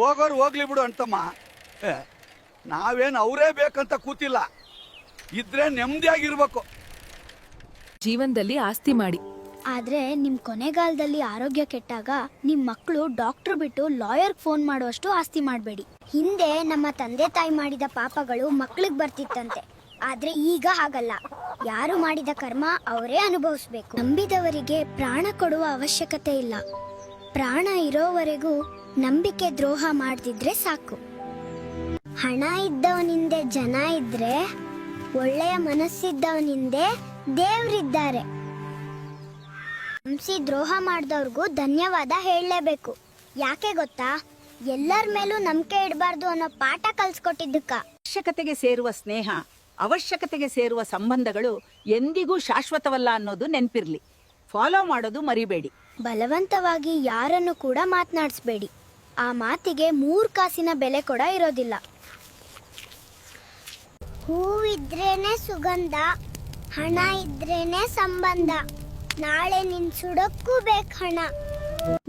ಹೋಗೋರು ಹೋಗ್ಲಿ ಬಿಡು ಅಂತಮ್ಮ. ನಾವೇನು ನಾವೇನ್ ಅವರೇ ಬೇಕಂತ ಕೂತಿಲ್ಲ. ಇದ್ರೆ ನೆಮ್ಮದಿಯಾಗಿರ್ಬೇಕು. ಜೀವನದಲ್ಲಿ ಆಸ್ತಿ ಮಾಡಿ. ಆದ್ರೆ ನಿಮ್ ಕೊನೆಗಾಲದಲ್ಲಿ ಆರೋಗ್ಯ ಕೆಟ್ಟಾಗ ನಿಮ್ ಮಕ್ಕಳು ಡಾಕ್ಟರ್ ಬಿಟ್ಟು ಲಾಯರ್ ಫೋನ್ ಮಾಡುವಷ್ಟು ಆಸ್ತಿ ಮಾಡಬೇಡಿ. ಹಿಂದೆ ನಮ್ಮ ತಂದೆ ತಾಯಿ ಮಾಡಿದ ಪಾಪಗಳು ಮಕ್ಳಿಗೆ ಬರ್ತಿತ್ತಂತೆ. ಆದ್ರೆ ಈಗ ಹಾಗಲ್ಲ. ಯಾರು ಮಾಡಿದ ಕರ್ಮ ಅವರೇ ಅನುಭವಿಸ್ಬೇಕು. ನಂಬಿದವರಿಗೆ ಪ್ರಾಣ ಕೊಡುವ ಅವಶ್ಯಕತೆ ಇಲ್ಲ. ಪ್ರಾಣ ಇರೋವರೆಗೂ ನಂಬಿಕೆ ದ್ರೋಹ ಮಾಡ್ತಿದ್ರೆ ಸಾಕು. ಹಣ ಇದ್ದವನಿಂದೆ ಜನ ಇದ್ರೆ ಒಳ್ಳೆಯ ಮನಸ್ಸಿದ್ದವನಿಂದೆ ದೇವ್ರಿದ್ದಾರೆ. ಹಂಸಿ ದ್ರೋಹ ಮಾಡಿದವ್ರಿಗೂ ಧನ್ಯವಾದ ಹೇಳಲೇಬೇಕು. ಯಾಕೆ ಗೊತ್ತಾ? ಎಲ್ಲರ ಮೇಲೂ ನಂಬಿಕೆ ಇಡಬಾರ್ದು ಅನ್ನೋ ಪಾಠ ಕಲ್ಸ್ಕೊಟ್ಟಿದ್ದಕ್ಕ. ಅವಶ್ಯಕತೆಗೆ ಸೇರುವ ಸ್ನೇಹ ಅವಶ್ಯಕತೆಗೆ ಸೇರುವ ಸಂಬಂಧಗಳು ಎಂದಿಗೂ ಶಾಶ್ವತವಲ್ಲ ಅನ್ನೋದು ನೆನಪಿರ್ಲಿ. ಫಾಲೋ ಮಾಡೋದು ಮರಿಬೇಡಿ. ಬಲವಂತವಾಗಿ ಯಾರನ್ನು ಕೂಡ ಮಾತನಾಡಿಸ್ಬೇಡಿ. ಆ ಮಾತಿಗೆ ಮೂರ್ ಕಾಸಿನ ಬೆಲೆ ಕೂಡ ಇರೋದಿಲ್ಲ. ಹೂವಿದ್ರೇನೆ ಸುಗಂಧ, ಹಣ ಇದ್ರೇನೆ ಸಂಬಂಧ. ನಾಳೆ ನಿನ್ ಸುಡಕ್ಕೂ ಬೇಕು ಹಣ.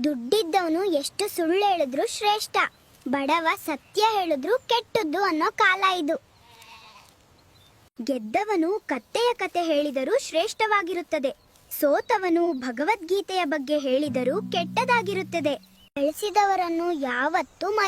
ದುಡ್ಡಿದ್ದವನು ಎಷ್ಟು ಸುಳ್ಳು ಹೇಳಿದ್ರು ಶ್ರೇಷ್ಠ, ಬಡವ ಸತ್ಯ ಹೇಳಿದ್ರು ಕೆಟ್ಟದ್ದು ಅನ್ನೋ ಕಾಲ ಇದು. ಗೆದ್ದವನು ಕತ್ತೆಯ ಕತೆ ಹೇಳಿದರೂ ಶ್ರೇಷ್ಠವಾಗಿರುತ್ತದೆ, ಸೋತವನು ಭಗವದ್ಗೀತೆಯ ಬಗ್ಗೆ ಹೇಳಿದರೂ ಕೆಟ್ಟದಾಗಿರುತ್ತದೆ. ಬೆಳೆಸಿದವರನ್ನು ಯಾವತ್ತೂ